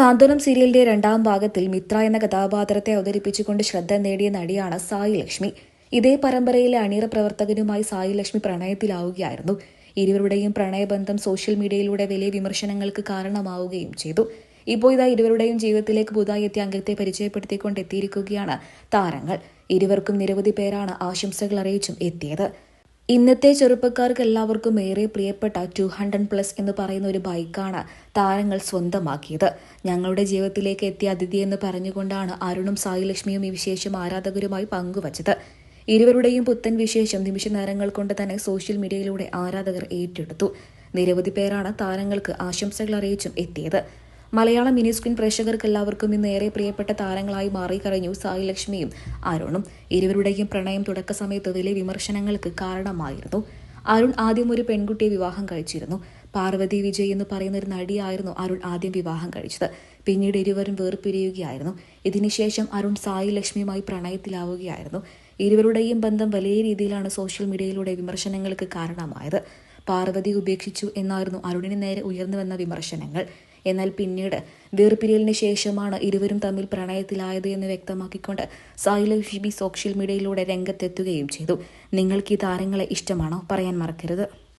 സാന്ത്വനം സീരിയലിന്റെ രണ്ടാം ഭാഗത്തിൽ മിത്ര എന്ന കഥാപാത്രത്തെ അവതരിപ്പിച്ചുകൊണ്ട് ശ്രദ്ധ നേടിയ നടിയാണ് സായി ലക്ഷ്മി. ഇതേ പരമ്പരയിലെ അണിയറ പ്രവർത്തകനുമായി സായി ലക്ഷ്മി പ്രണയത്തിലാവുകയായിരുന്നു. ഇരുവരുടെയും പ്രണയബന്ധം സോഷ്യൽ മീഡിയയിലൂടെ വലിയ വിമർശനങ്ങൾക്ക് കാരണമാവുകയും ചെയ്തു. ഇപ്പോൾ ഇതാ ഇരുവരുടെയും ജീവിതത്തിലേക്ക് പുതുതായി എത്തിയ അംഗത്തെ പരിചയപ്പെടുത്തിക്കൊണ്ട് എത്തിയിരിക്കുകയാണ് താരങ്ങൾ. ഇരുവർക്കും നിരവധി പേരാണ് ആശംസകൾ അറിയിച്ചും എത്തിയത്. ഇന്നത്തെ ചെറുപ്പക്കാർക്ക് എല്ലാവർക്കും ഏറെ പ്രിയപ്പെട്ട ടു ഹൺഡ്രഡ് പ്ലസ് എന്ന് പറയുന്ന ഒരു ബൈക്കാണ് താരങ്ങൾ സ്വന്തമാക്കിയത്. ഞങ്ങളുടെ ജീവിതത്തിലേക്ക് എത്തിയ അതിഥി എന്ന് പറഞ്ഞുകൊണ്ടാണ് അരുണും സായി ലക്ഷ്മിയും ഈ വിശേഷം ആരാധകരുമായി പങ്കുവച്ചത്. ഇരുവരുടെയും പുത്തൻ വിശേഷം നിമിഷ നേരങ്ങൾ കൊണ്ട് തന്നെ സോഷ്യൽ മീഡിയയിലൂടെ ആരാധകർ ഏറ്റെടുത്തു. നിരവധി പേരാണ് താരങ്ങൾക്ക് ആശംസകൾ അറിയിച്ചും എത്തിയത്. മലയാളം മിനി സ്ക്രീൻ പ്രേക്ഷകർക്ക് എല്ലാവർക്കും ഇന്ന് ഏറെ പ്രിയപ്പെട്ട താരങ്ങളായി മാറിക്കഴിഞ്ഞു സായി ലക്ഷ്മിയും അരുണും. ഇരുവരുടെയും പ്രണയം തുടക്ക സമയത്ത് വലിയ വിമർശനങ്ങൾക്ക് കാരണമായിരുന്നു. അരുൺ ആദ്യം ഒരു പെൺകുട്ടിയെ വിവാഹം കഴിച്ചിരുന്നു. പാർവതി വിജയ് എന്ന് പറയുന്ന ഒരു നടിയായിരുന്നു അരുൺ ആദ്യം വിവാഹം കഴിച്ചത്. പിന്നീട് ഇരുവരും വേർപിരിയുകയായിരുന്നു. ഇതിനുശേഷം അരുൺ സായി ലക്ഷ്മിയുമായി പ്രണയത്തിലാവുകയായിരുന്നു. ഇരുവരുടെയും ബന്ധം വലിയ രീതിയിലാണ് സോഷ്യൽ മീഡിയയിലൂടെ വിമർശനങ്ങൾക്ക് കാരണമായത്. പാർവതി ഉപേക്ഷിച്ചു എന്നായിരുന്നു അരുണിന് നേരെ ഉയർന്നു വന്ന വിമർശനങ്ങൾ. എന്നാൽ പിന്നീട് വേർപിരിയലിന് ശേഷമാണ് ഇരുവരും തമ്മിൽ പ്രണയത്തിലായത് എന്ന് വ്യക്തമാക്കിക്കൊണ്ട് സായി ഷിബി സോഷ്യൽ മീഡിയയിലൂടെ രംഗത്തെത്തുകയും ചെയ്തു. നിങ്ങൾക്ക് ഈ താരങ്ങളെ ഇഷ്ടമാണോ? പറയാൻ മറക്കരുത്.